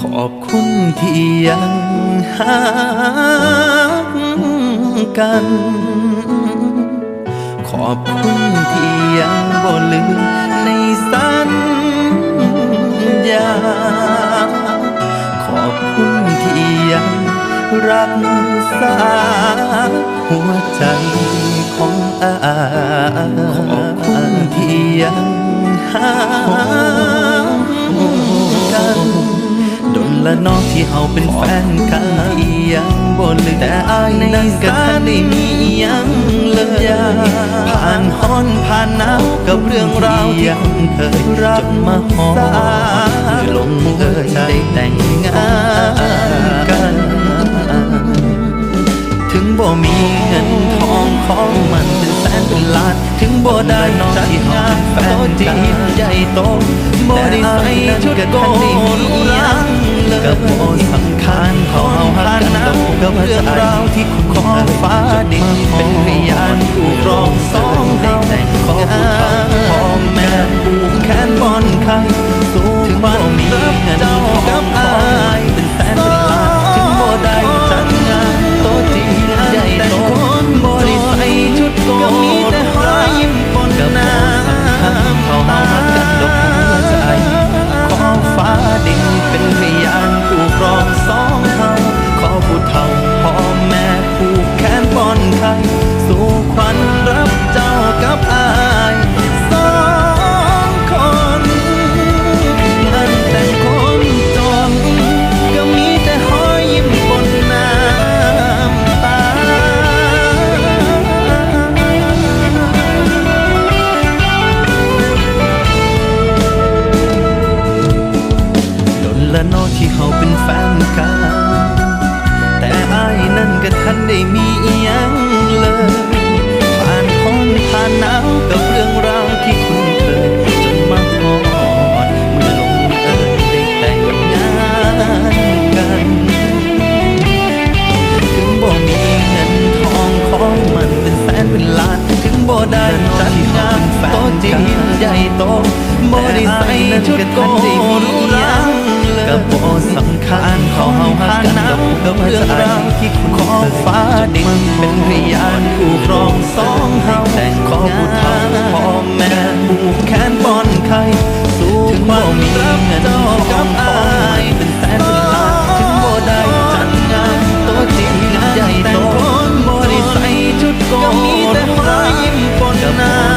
ขอบคุณที่ยังหากกัน ขอบคุณที่ยังบ่ลืมในสัญญา ขอบคุณที่ยังรักษาหัวใจของอาขอบคุณที่ยังหากัน ละเนอกที่เฮาเป็นแฟนกันที่ยังบ่ลืมแต่อายนั้นก็ทันได้มีอิหยังเลยผ่านฮ้อนผ่านหนาวกับเรื่องราวที่ยังเคยรักมาหอมลงเอยได้แต่งงานกันถึงบ่มีเงินทองของมันเป็นแสนเป็นล้านถึงบ่ได้จัดงานแฟนที่ใหญ่โตบ่ได้ใส่ชุดโกนยังเลย กับโมสำคัญขอหักกันกับเรื่องราวที่คุณขอฟ้าดินเป็นพยานผู้ ใหญ่โตบ่ได้ใส่ชุดโกนรู้รังกับบ่สำคัญขอเฮาหักกันกับเรื่องราวที่คุณขอฟ้าดินเป็นพยานผู้ครองสองเฮาขอผู้เฒ่าพ่อแม่ผู้แขนป้อนไข่สู่ความรักเจ้ากับอายเป็นแสนเป็นล้านถึงบ่ได้จัดงานโตจริงใหญ่โตบ่ได้ใส่ชุดโกโหรู้ยังกับบ่